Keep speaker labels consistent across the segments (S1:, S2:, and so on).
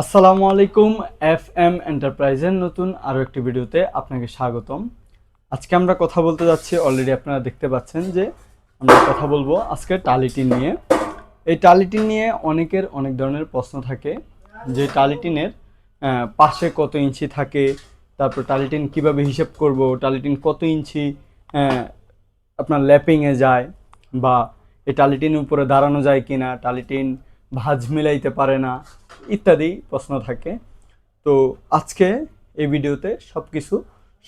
S1: আসসালামু আলাইকুম F M এন্টারপ্রাইজের নতুন আরও একটি ভিডিওতে আপনাকে স্বাগতম। আজকে আমরা কথা বলতে যাচ্ছি অলরেডি আপনারা দেখতে পাচ্ছেন যে আমরা কথা বলব আজকে টালিটিন নিয়ে। এই টালিটিন নিয়ে অনেকের অনেক ধরনের প্রশ্ন থাকে। যে টালিটিনের পাশে কত ইঞ্চি থাকে, তারপর টালিটিন কীভাবে হিসেব করব, টালিটিন কত ইঞ্চি আপনার ল্যাপিংয়ে যায়, বা এই টালিটিন উপরে দাঁড়ানো যায় কিনা, টালিটিন ভাঁজ মিলাইতে পারে না, ইত্যাদি প্রশ্ন থাকে। তো আজকে এই ভিডিওতে সব কিছু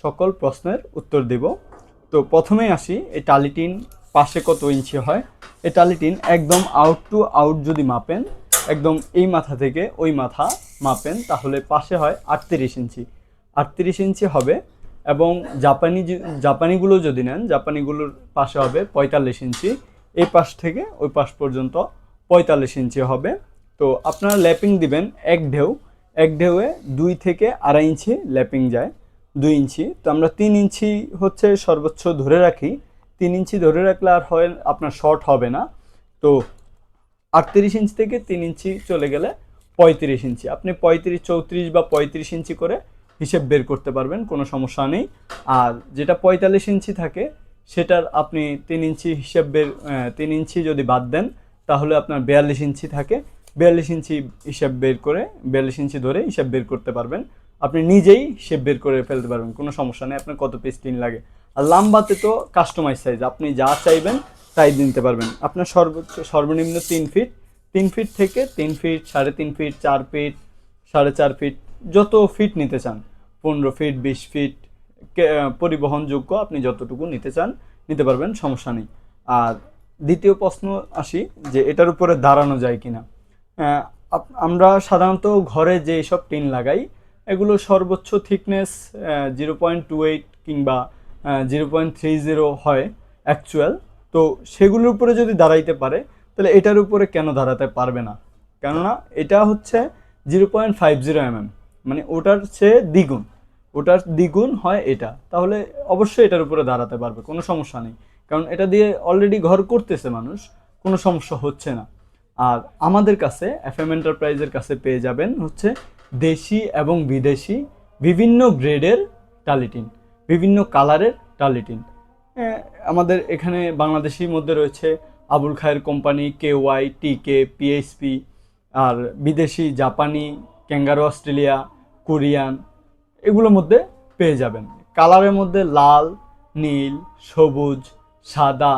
S1: সকল প্রশ্নের উত্তর দেব। তো প্রথমেই আসি, এই টালিটিন পাশে কত ইঞ্চি হয়? এই টালিটিন একদম আউট টু আউট যদি মাপেন, একদম এই মাথা থেকে ওই মাথা মাপেন, তাহলে পাশে হয় আটত্রিশ ইঞ্চি। আটত্রিশ ইঞ্চি হবে এবং জাপানি জাপানিগুলো যদি নেন, জাপানিগুলোর পাশে হবে পঁয়তাল্লিশ ইঞ্চি। এই পাশ থেকে ওই পাশ পর্যন্ত পঁয়তাল্লিশ ইঞ্চি হবে। তো আপনারা ল্যাপিং দিবেন এক ঢেউ, এক ঢেউয়ে দুই থেকে আড়াই ইঞ্চি ল্যাপিং যায়, দুই ইঞ্চি। তো আমরা তিন ইঞ্চি হচ্ছে সর্বোচ্চ ধরে রাখি। তিন ইঞ্চি ধরে রাখলে আর হয়, আপনার শর্ট হবে না। তো আটত্রিশ ইঞ্চি থেকে তিন ইঞ্চি চলে গেলে পঁয়ত্রিশ ইঞ্চি। আপনি পঁয়ত্রিশ, চৌত্রিশ বা পঁয়ত্রিশ ইঞ্চি করে হিসেব বের করতে পারবেন, কোনো সমস্যা নেই। আর যেটা পঁয়তাল্লিশ ইঞ্চি থাকে, সেটার আপনি তিন ইঞ্চি হিসেব বের তিন ইঞ্চি যদি বাদ দেন তাহলে আপনার বিয়াল্লিশ ইঞ্চি থাকে। বিয়াল্লিশ ইঞ্চি হিসাব বের করে, বিয়াল্লিশ ইঞ্চি ধরে হিসাব বের করতে পারবেন। আপনি নিজেই হিসেব বের করে ফেলতে পারবেন, কোনো সমস্যা নেই। আপনার কত পিস টিন লাগে। আর লাম্বাতে তো কাস্টমাইজ সাইজ আপনি যা চাইবেন তাই দিতে পারবেন। আপনার সর্বোচ্চ, সর্বনিম্ন তিন ফিট তিন ফিট থেকে তিন ফিট সাড়ে তিন ফিট চার ফিট সাড়ে চার ফিট যত ফিট নিতে চান। পনেরো ফিট বিশ ফিট পরিবহনযোগ্য আপনি যতটুকু নিতে চান, নিতে পারবেন, সমস্যা নেই। আর দ্বিতীয় প্রশ্ন আসি যে এটার উপরে দাঁড়ানো যায় কিনা। আমরা সাধারণত ঘরে যে সব টিন লাগাই, এগুলো সর্বোচ্চ thickness zero point two eight কিংবা জিরো পয়েন্ট থ্রি জিরো হয় অ্যাকচুয়াল তো সেগুলোর উপরে যদি দাঁড়াইতে পারে, তাহলে এটার উপরে কেন দাঁড়াতে পারবে না? কেননা এটা হচ্ছে zero point five zero MM মানে ওটার চেয়ে দ্বিগুণ। ওটার দ্বিগুণ হয় এটা। তাহলে অবশ্যই এটার উপরে দাঁড়াতে পারবে, কোনো সমস্যা নেই। কারণ এটা দিয়ে অলরেডি ঘর করতেছে মানুষ, কোনো সমস্যা হচ্ছে না। আর আমাদের কাছে এফ এম এন্টারপ্রাইজের কাছে পেয়ে যাবেন হচ্ছে দেশি এবং বিদেশি বিভিন্ন গ্রেডের টালিটিন, বিভিন্ন কালারের টালিটিন। আমাদের এখানে বাংলাদেশির মধ্যে রয়েছে Abul Khair company K Y T K PHP আর বিদেশি, জাপানি, ক্যাঙ্গারো, অস্ট্রেলিয়া, কোরিয়ান, এগুলোর মধ্যে পেয়ে যাবেন। কালারের মধ্যে লাল, নীল, সবুজ সাদা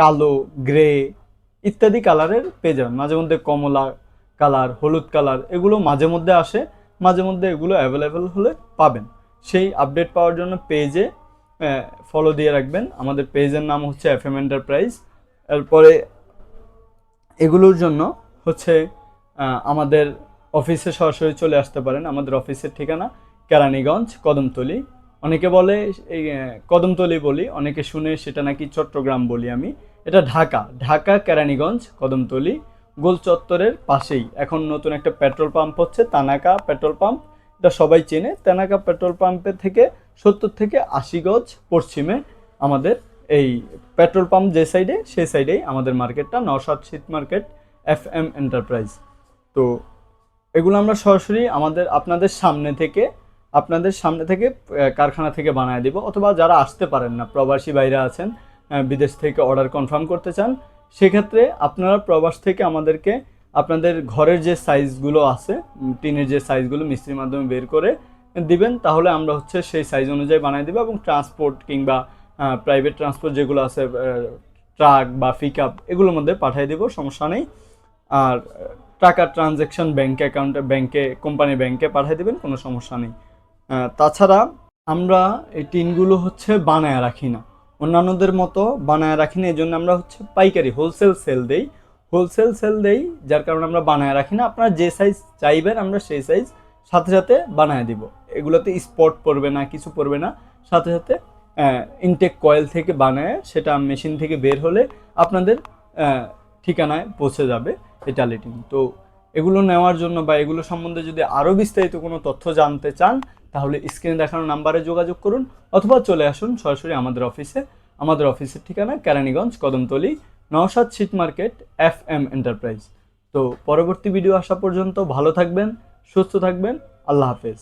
S1: কালো গ্রে ইত্যাদি কালারের পেয়ে যাবেন। মাঝে মধ্যে কমলা কালার হলুদ কালার এগুলো মাঝে মধ্যে আসে, মাঝে মধ্যে এগুলো অ্যাভেলেবেল হলে পাবেন। সেই আপডেট পাওয়ার জন্য পেজে ফলো দিয়ে রাখবেন। আমাদের পেজের নাম হচ্ছে এফ এম এন্টারপ্রাইজ এরপরে এগুলোর জন্য হচ্ছে আমাদের অফিসে সরাসরি চলে আসতে পারেন। আমাদের অফিসের ঠিকানা কেরানীগঞ্জ, কদমতলি। অনেকে বলে, এই কদমতলি বলি, অনেকে শুনে সেটা নাকি চট্টগ্রাম বলি আমি। এটা ঢাকা ঢাকা, কেরানীগঞ্জ, কদমতলি, গোল চত্বরের পাশেই। এখন নতুন একটা পেট্রোল পাম্প হচ্ছে, তানাকা পেট্রোল পাম্প। এটা সবাই চেনে, তানাকা পেট্রোল পাম্পের থেকে সত্তর থেকে আশি গজ পশ্চিমে আমাদের এই পেট্রোল পাম্প যে সাইডে, সেই সাইডেই আমাদের মার্কেটটা, নওশাদ শীত মার্কেট এফ এম এন্টারপ্রাইজ। তো এগুলো আমরা সরাসরি আমাদের, আপনাদের সামনে থেকে আপনাদের সামনে থেকে কারখানা থেকে বানায় দিব। অথবা যারা আসতে পারেন না, প্রবাসী বাইরে আছেন বিদেশ থেকে অর্ডার কনফার্ম করতে চান, সেক্ষেত্রে আপনারা প্রবাস থেকে আমাদেরকে আপনাদের ঘরের যে সাইজগুলো আছে টিনের যে সাইজগুলো মিস্ত্রির মাধ্যমে বের করে দিবেন, তাহলে আমরা হচ্ছে সেই সাইজ অনুযায়ী বানিয়ে দেবো এবং ট্রান্সপোর্ট কিংবা প্রাইভেট ট্রান্সপোর্ট যেগুলো আছে ট্রাক বা পিক আপ এগুলোর মধ্যে পাঠিয়ে দেবো, সমস্যা নেই। আর টাকা ট্রানজ্যাকশন ব্যাংক অ্যাকাউন্টে ব্যাংকে কোম্পানি ব্যাংকে পাঠিয়ে দেবেন, কোনো সমস্যা নেই। তাছাড়া আমরা এই টিনগুলো হচ্ছে বানায় রাখি না। অন্যান্যদের মতো বানায় রাখি না এই জন্য আমরা হচ্ছে পাইকারি হোলসেল সেল দেই। হোলসেল সেল দেই, যার কারণে আমরা বানায় রাখি না। আপনারা যে সাইজ চাইবেন, আমরা সেই সাইজ সাথে সাথে বানায় দিব। এগুলোতে স্পট পড়বে না, কিছু পড়বে না। সাথে সাথে ইনটেক কয়েল থেকে বানায়, সেটা মেশিন থেকে বের হলে আপনাদের ঠিকানায় পৌঁছে যাবে এই টালিটিন তো এগুলো নেওয়ার জন্য বা এগুলো সম্বন্ধে যদি আরও বিস্তারিত কোনো তথ্য জানতে চান তাহলে স্ক্রিনে দেখানো নাম্বারে যোগাযোগ করুন অথবা চলে আসুন সরাসরি আমাদের অফিসে। আমাদের অফিসের ঠিকানা কেরানীগঞ্জ, কদমতলি, নওশাদ শীত মার্কেট এফ এম এন্টারপ্রাইজ। তো পরবর্তী ভিডিও আসা পর্যন্ত ভালো থাকবেন, সুস্থ থাকবেন, আল্লাহ হাফেজ।